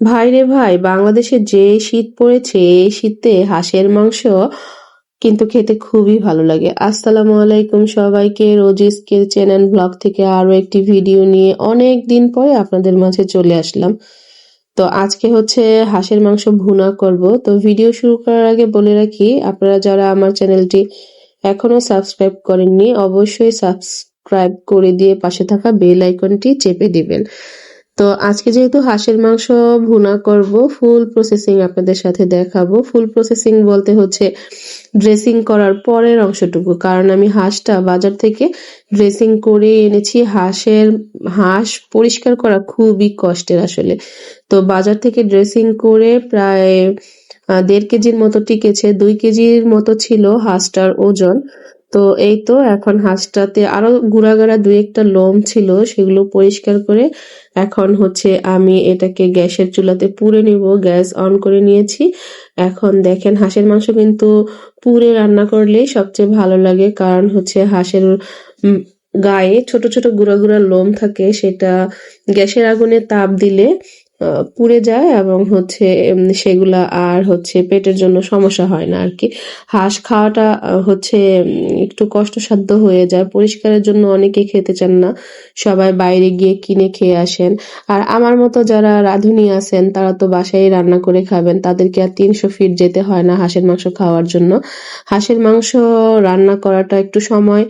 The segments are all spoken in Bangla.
ভাই রে ভাই, বাংলাদেশে যে শীত পড়েছে, এই শীতে হাঁসের মাংস কিন্তু খেতে খুবই ভালো লাগে। আসসালামু আলাইকুম সবাইকে, রোজিস কিচেন অ্যান্ড ব্লগ থেকে আরও একটি ভিডিও নিয়ে অনেক দিন পরে আপনাদের মাঝে চলে আসলাম। তো আজকে হচ্ছে হাঁসের মাংস ভুনা করব। তো ভিডিও শুরু করার আগে বলে রাখি, আপনারা যারা আমার চ্যানেলটি এখনও সাবস্ক্রাইব করেননি, অবশ্যই সাবস্ক্রাইব করে দিয়ে পাশে থাকা বেল আইকনটি চেপে দিবেন। তো আজকে যেহেতু হাঁসের মাংস ভুনা করব ফুল প্রসেসিং আপনাদের সাথে দেখাবো। ফুল প্রসেসিং বলতে হচ্ছে ড্রেসিং করার পরের অংশটুকু, কারণ আমি হাঁসটা বাজার থেকে ড্রেসিং করে এনেছি। হাঁসের, হাঁস পরিষ্কার করা খুবই কষ্টের আসলে। তো বাজার থেকে ড্রেসিং করে প্রায় দেড় কেজির মতো টিকেছে, দুই কেজির মতো ছিল হাঁসটার ওজন। তো এই তো এখন হাঁসটাতে আরও গুড়াগাড়া দুই একটা লোম ছিল, সেগুলো পরিষ্কার করে এখন হচ্ছে আমি এটাকে গ্যাসের চুলাতে পুড়ে নিব, গ্যাস অন করে নিয়েছি। এখন দেখেন হাঁসের মাংস কিন্তু পুড়ে রান্না করলেই সবচেয়ে ভালো লাগে, কারণ হচ্ছে হাঁসের গায়ে ছোট ছোট গুঁড়া গুঁড়া লোম থাকে, সেটা গ্যাসের আগুনে তাপ দিলে পুড়ে যায় এবং হচ্ছে সেগুলা আর হচ্ছে পেটের জন্য সমস্যা হয় না আর কি। হাঁস খাওয়াটা হচ্ছে একটু কষ্টসাধ্য হয়ে যায়। পরিষ্কারের জন্য অনেকে খেতে চান না। সবাই বাইরে গিয়ে কিনে খেয়ে আসেন। আর আমার মতো যারা রাঁধুনি আছেন, তারা তো বাসায় রান্না করে খাবেন। তাদেরকে আর তিনশো ফিট যেতে হয় না হাঁসের মাংস খাওয়ার জন্য। হাঁসের মাংস রান্না করাটা একটু সময়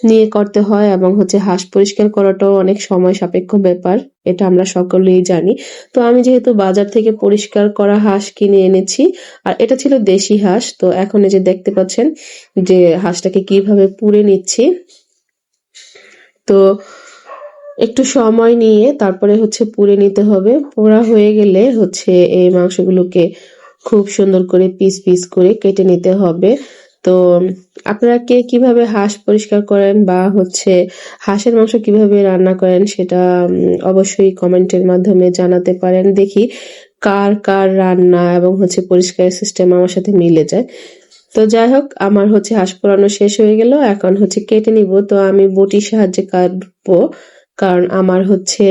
নিয়ে করতে হয় এবং হচ্ছে হাঁস পরিষ্কার করাটাও অনেক সময় সাপেক্ষ ব্যাপার, এটা আমরা সকলেই জানি। তো আমি যেহেতু বাজার থেকে পরিষ্কার করা হাঁস কিনে এনেছি, আর এটা ছিল দেশি হাঁস, তো এখন এই যে দেখতে পাচ্ছেন যে হাঁসটাকে কীভাবে পুড়ে নিচ্ছি। তো একটু সময় নিয়ে তারপরে হচ্ছে পুড়ে নিতে হবে। পোড়া হয়ে গেলে হচ্ছে এই মাংসগুলোকে খুব সুন্দর করে পিস পিস করে কেটে নিতে হবে। তো, আপনারা কে কীভাবে হাঁস পরিষ্কার করেন বা হচ্ছে হাঁসের মাংস কীভাবে রান্না করেন সেটা অবশ্যই কমেন্টের মাধ্যমে জানাতে পারেন। দেখি কার কার রান্না এবং হচ্ছে পরিষ্কার সিস্টেম আমার সাথে মিলে যায়। তো যাই হোক, আমার হচ্ছে হাঁস পোড়ানো শেষ হয়ে গেল। এখন হচ্ছে কেটে নিব। তো আমি বটির সাহায্যে কাটবো। কারণ আমার হচ্ছে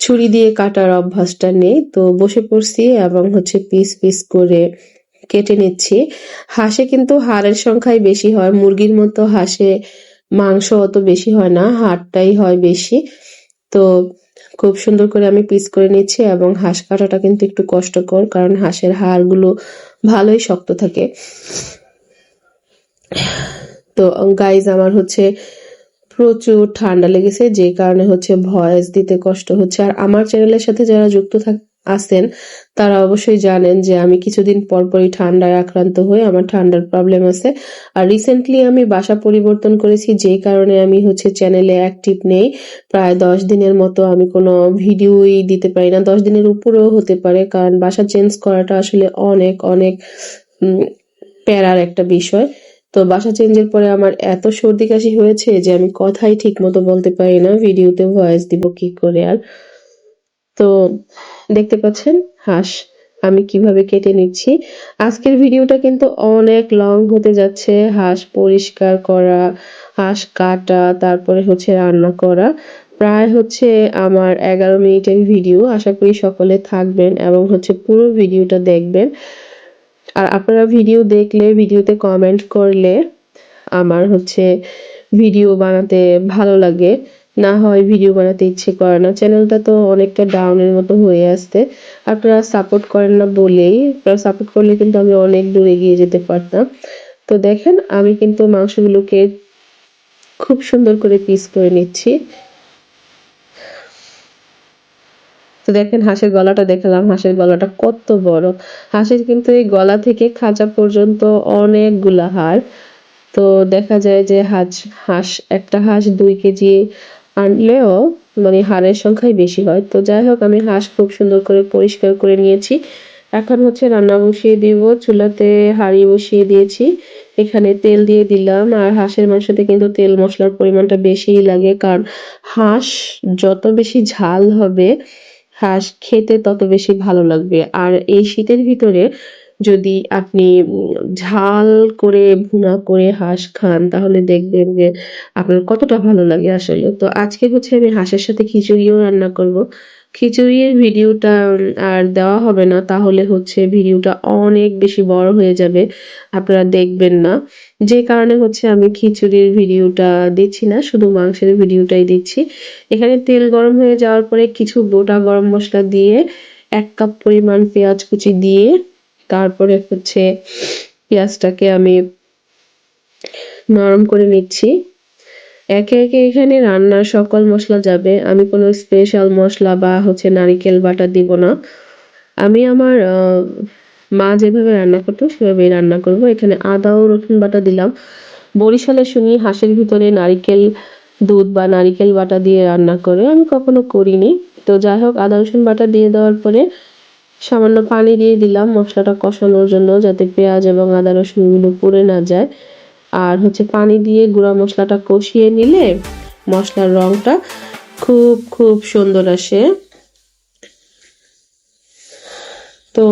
ছুরি দিয়ে কাটার অভ্যাসটা নেই। তো বসে পড়ছি এবং হচ্ছে পিস পিস করে কেটে নিচ্ছি। হাঁসে কিন্তু হাড়ের সংখ্যাই বেশি হয়। মুরগির মতো হাঁসে মাংস অত বেশি হয় না, হাড়টাই হয় বেশি। তো খুব সুন্দর করে আমি পিস করে নিচ্ছি এবং হাঁস কাটাটা কিন্তু একটু কষ্টকর কারণ হাঁসের হাড়গুলো ভালোই শক্ত থাকে। তো গাইজ আমার হচ্ছে প্রচুর ঠান্ডা লেগেছে, যে কারণে হচ্ছে ভয়েস দিতে কষ্ট হচ্ছে। আর আমার চ্যানেলের সাথে যারা যুক্ত থাক আছেন, তারা অবশ্যই জানেন যে আমি কিছুদিন পরপরই ঠান্ডায় আক্রান্ত হয়ে আমার ঠান্ডার প্রবলেম আছে। আর রিসেন্টলি আমি বাসা পরিবর্তন করেছি যে কারণে আমি হচ্ছে চ্যানেলে অ্যাক্টিভ নেই। প্রায় দশ দিনের মতো আমি কোনো ভিডিওই দিতে পারি না। দশ দিনের উপরেও হতে পারে, কারণ বাসা চেঞ্জ করাটা আসলে অনেক অনেক প্যারার একটা বিষয়। তো বাসা চেঞ্জের পরে আমার এত সর্দি কাশি হয়েছে যে আমি কথাই ঠিক মতো বলতে পারি না ভিডিওতে ভয়েস দিব কি করে আর। তো দেখতে পাচ্ছেন? হাঁস, আমি কীভাবে কেটে নিচ্ছি? আজকের ভিডিওটা কিন্তু অনেক লং হতে যাচ্ছে। হাঁস পরিষ্কার করা, হাঁস কাটা, তারপরে হচ্ছে রান্না করা। প্রায় হচ্ছে আমার এগারো মিনিটের ভিডিও। আশা করি সকলে থাকবেন এবং হচ্ছে পুরো ভিডিওটা দেখবেন। আর আপনারা ভিডিও দেখলে, ভিডিওতে কমেন্ট করলে আমার হচ্ছে ভিডিও বানাতে ভালো লাগে। না হয় ভিডিও বানাতে ইচ্ছে করে না। চ্যানেলটা তো অনেকটা ডাউনের মতো হয়ে আসতে আপনারা সাপোর্ট করেন না বলেই, আপনারা সাপোর্ট করলে কিন্তু আমি অনেক দূর এগিয়ে যেতে পারতাম। তো দেখেন, আমি কিন্তু মাংসগুলোকে খুব সুন্দর করে পিস করে নিচ্ছি। তো দেখেন, হাঁসের গলাটা দেখালাম। হাঁসের গলাটা কত বড়। হাঁসের কিন্তু এই গলা থেকে খাঁচা পর্যন্ত অনেকগুলা হাড়। তো দেখা যায় যে হাঁস হাঁস, একটা হাঁস দুই কেজি আনলেও মানে হাড়ের সংখ্যাই বেশি হয়। তো যাই হোক, আমি হাঁস খুব সুন্দর করে পরিষ্কার করে নিয়েছি। এখন হচ্ছে রান্না বসিয়ে দিব, চুলাতে হাঁড়ি বসিয়ে দিয়েছি। এখানে তেল দিয়ে দিলাম। আর হাঁসের মাংসতে কিন্তু তেল মশলার পরিমাণটা বেশিই লাগে, কারণ হাঁস যত বেশি ঝাল হবে, হাঁস খেতে তত বেশি ভালো লাগবে। আর এই শীতের ভিতরে যদি আপনি ঝাল করে ভুনা করে হাঁস খান, তাহলে দেখবেন যে আপনার কতটা ভালো লাগে আসলে। তো আজকে হচ্ছে আমি হাঁসের সাথে খিচুড়িও রান্না করব। খিচুড়ির ভিডিওটা আর দেওয়া হবে না, তাহলে হচ্ছে ভিডিওটা অনেক বেশি বড় হয়ে যাবে, আপনারা দেখবেন না। যে কারণে হচ্ছে আমি খিচুড়ির ভিডিওটা দিচ্ছি না, শুধু মাংসের ভিডিওটাই দিচ্ছি। এখানে তেল গরম হয়ে যাওয়ার পরে কিছু গোটা গরম মশলা দিয়ে এক কাপ পরিমাণ পেঁয়াজ কুচি দিয়ে তারপরে হচ্ছে পেঁয়াজটাকে আমি নরম করে নিচ্ছি। একে একে এখানে রান্নার সকল মশলা যাবে। আমি কোনো স্পেশাল মশলা বা হচ্ছে নারিকেল বাটা দিব না। আমি আমার মা যেভাবে রান্না করতো, সেভাবেই রান্না করব। এখানে আদা ও রসুন বাটা দিলাম। বরিশালে শুনি হাঁসের ভিতরে নারিকেল দুধ বা নারিকেল বাটা দিয়ে রান্না করে আমি কখনো করিনি। তো যাই হোক, আদা রসুন বাটা দিয়ে দেওয়ার পরে সামান্য পানি দিয়ে দিলাম, মশলাটা কষানোর জন্য যাতে পেঁয়াজ এবং আদা রসুনগুলো পুড়ে না যায়। আর হচ্ছে পানি দিয়ে গুঁড়া মশলাটা কষিয়ে নিলে মশলার রংটা খুব খুব সুন্দর আসে। তো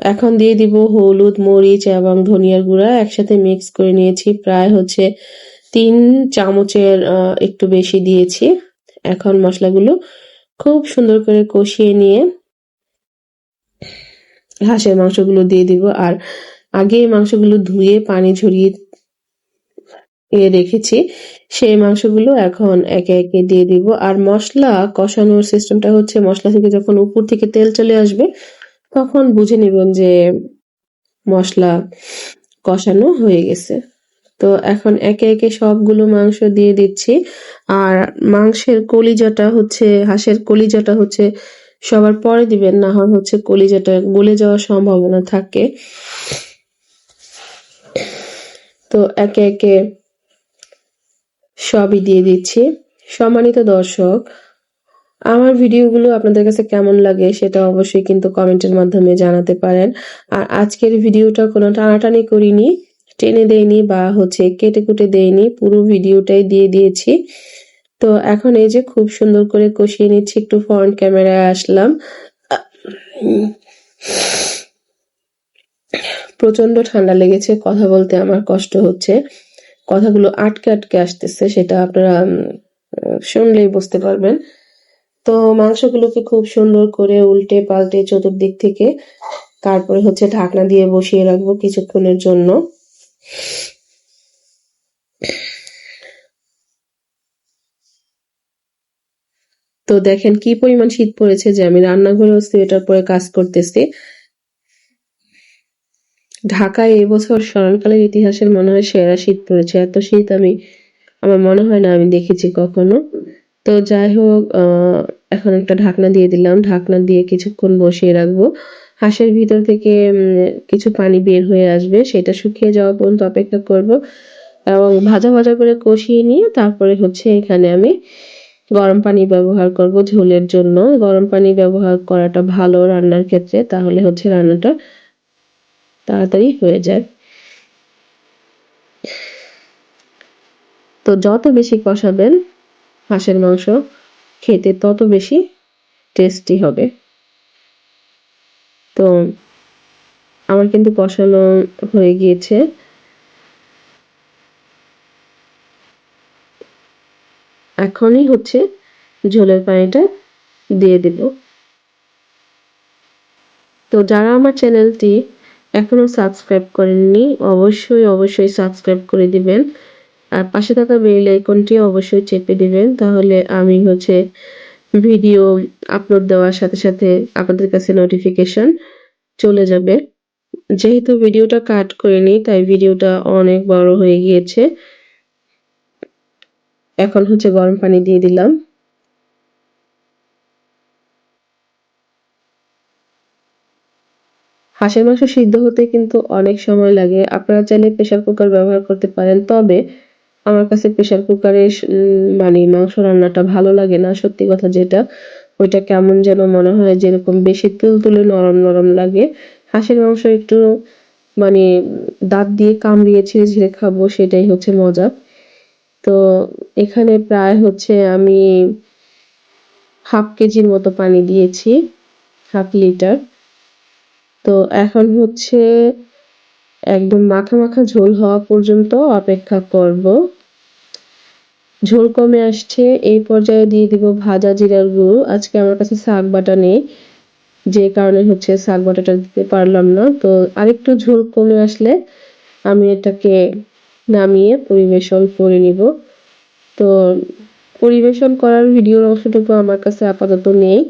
এখন দিয়ে দিব হলুদ, মরিচ এবং ধনিয়ার গুঁড়া। একসাথে মিক্স করে নিয়েছি, প্রায় হচ্ছে তিন চামচের একটু বেশি দিয়েছি। এখন মশলাগুলো খুব সুন্দর করে কষিয়ে নিয়ে হাঁসের মাংসগুলো দিয়ে দিব। আর আগে মাংসগুলো ধুয়ে পানি ঝরিয়ে রেখেছি, সেই মাংসগুলো এখন একে একে দিয়ে দিব। আর মশলা কষানোর সিস্টেমটা হচ্ছে মশলা থেকে যখন উপর থেকে তেল চলে আসবে, তখন বুঝে নেবেন যে মশলা কষানো হয়ে গেছে। তো এখন একে একে সবগুলো মাংস দিয়ে দিচ্ছি। আর মাংসের কলিজাটা হচ্ছে, হাঁসের কলিজাটা হচ্ছে সবার পরে দিবেন, না হয় হচ্ছে কলিজাটা গলে যাওয়ার সম্ভাবনা থাকে। তো একে একে সবই দিয়ে দিচ্ছি। সম্মানিত দর্শক, আমার ভিডিওগুলো আপনাদের কাছে কেমন লাগে সেটা অবশ্যই কিন্তু কমেন্টের মাধ্যমে জানাতে পারেন। আর আজকের ভিডিওটা কোনো টানাটানি করিনি। টেনে দেয়নি বা হচ্ছে কেটে কুটে দেয়নি, পুরো ভিডিওটাই দিয়ে দিয়েছি। তো এখন এই যে খুব সুন্দর করে কষিয়ে নিচ্ছি, একটু ফ্রন্ট ক্যামেরায় আসলাম। প্রচণ্ড ঠান্ডা লেগেছে, কথা বলতে আমার কষ্ট হচ্ছে। কথাগুলো আটকে আটকে আসতেছে, সেটা আপনারা শুনলেই বুঝতে পারবেন। তো মাংসগুলোকে খুব সুন্দর করে উল্টে পাল্টে চতুর্দিক থেকে, তারপরে হচ্ছে ঢাকনা দিয়ে বসিয়ে রাখব কিছুক্ষণের জন্য। তো দেখেন কি পরিমাণ শীত পড়েছে যে আমি রান্নাঘরে সোয়েটার পরে কাজ করতেছি। ঢাকায় এবছর স্মরণকালের ইতিহাসের মনে হয় সেরা শীত পড়েছে। এত শীত আমি, আমার মনে হয় না আমি দেখেছি কখনো। তো যাই হোক এখন একটা ঢাকনা দিয়ে দিলাম। ঢাকনা দিয়ে কিছুক্ষণ বসিয়ে রাখব। হাঁসের ভিতর থেকে কিছু পানি বের হয়ে আসবে। সেটা শুকিয়ে যাওয়া পর্যন্ত অপেক্ষা করব এবং ভাজা ভাজা করে কষিয়ে নিয়ে তারপরে হচ্ছে এখানে আমি গরম পানি ব্যবহার করব ঝোলের জন্য। গরম পানি ব্যবহার করাটা ভালো রান্নার ক্ষেত্রে। তাহলে হচ্ছে রান্নাটা তাড়াতাড়ি হয়ে যায়। তো যত বেশি কষাবেন হাঁসের মাংস, খেতে তত বেশি টেস্টি হবে। তো আমার কিন্তু কষানো হয়ে গিয়েছে। এখনই হচ্ছে ঝোলের পানিটা দিয়ে দেব। তো যারা আমার চ্যানেলটি এখনও সাবস্ক্রাইব করেননি, অবশ্যই অবশ্যই সাবস্ক্রাইব করে দিবেন। আর পাশে থাকা বেল আইকনটি অবশ্যই চেপে দিবেন, তাহলে আমি হচ্ছে ভিডিও আপলোড দেওয়ার সাথে সাথে আপনাদের কাছে নোটিফিকেশন চলে যাবে। যেহেতু ভিডিওটা কাট করিনি, তাই ভিডিওটা অনেক বড় হয়ে গিয়েছে। এখন হচ্ছে গরম পানি দিয়ে দিলাম। হাঁসের মাংস সিদ্ধ হতে কিন্তু অনেক সময় লাগে। আপনারা চাইলে প্রেশার কুকার ব্যবহার করতে পারেন। তবে আমার কাছে প্রেশার কুকারে মানে মাংস রান্নাটা ভালো লাগে না, সত্যি কথা যেটা। ওইটা কেমন যেন মনে হয় যেরকম বেশি তুল তুলে নরম নরম লাগে। হাঁসের মাংস একটু মানে দাঁত দিয়ে কামড়িয়ে ছিঁড়ে ছিঁড়ে খাব, সেটাই হচ্ছে মজা। তো এখানে প্রায় হচ্ছে আমি হাফ কেজির মতো পানি দিয়েছি, হাফ লিটার। তো এখন হচ্ছে একদম মাখা মাখা ঝোল হওয়া পর্যন্ত অপেক্ষা করব। ঝোল কমে আসছে, এই পর্যায়ে দিয়ে দিব ভাজা জিরার গুঁড়ো। আজকে আমার কাছে শাক বাটা নেই, যে কারণে হচ্ছে শাক বাটাটা দিতে পারলাম না। তো আরেকটু ঝোল কমে আসলে আমি এটাকে নামিয়ে পরিবেশন করে নিব। তো পরিবেশন করার ভিডিওর অংশটুকু আমার কাছে আপাতত নেই।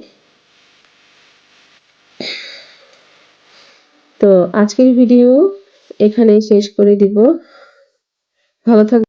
তো আজকের ভিডিও এখানেই শেষ করে দিব। ভালো থাক